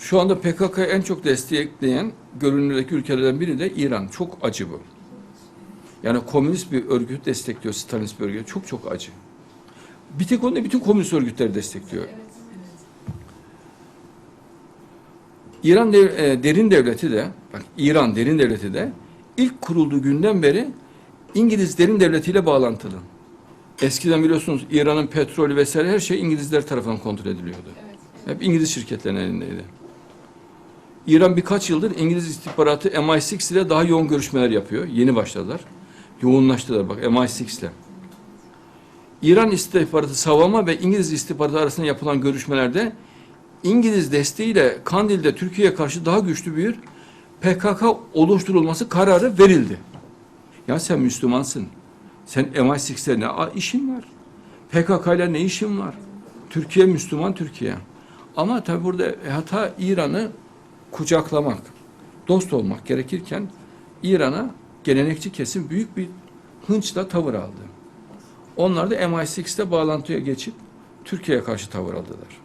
Şu anda PKK'yı en çok destekleyen görünürdeki ülkelerden biri de İran. Çok acı bu. Yani komünist bir örgüt destekliyor, Stalinist bir örgüt. Çok çok acı. Bir tek onu bütün komünist örgütleri destekliyor. İran dev- e, derin devleti de, bak İran derin devleti de ilk kurulduğu günden beri İngiliz derin devletiyle bağlantılı. Eskiden biliyorsunuz İran'ın petrolü vesaire her şey İngilizler tarafından kontrol ediliyordu. Hep İngiliz şirketlerinin elindeydi. İran birkaç yıldır İngiliz istihbaratı MI6 ile daha yoğun görüşmeler yapıyor. Yeni başladılar. Yoğunlaştılar bak MI6 ile. İran istihbaratı savunma ve İngiliz istihbaratı arasında yapılan görüşmelerde İngiliz desteğiyle Kandil'de Türkiye'ye karşı daha güçlü bir PKK oluşturulması kararı verildi. Ya sen Müslümansın. Sen MI6'le ne işin var? PKK ile ne işin var? Türkiye Müslüman Türkiye. Ama tabi burada hata İran'ı kucaklamak, dost olmak gerekirken İran'a gelenekçi kesim büyük bir hınçla tavır aldı. Onlar da MI6'le bağlantıya geçip Türkiye'ye karşı tavır aldılar.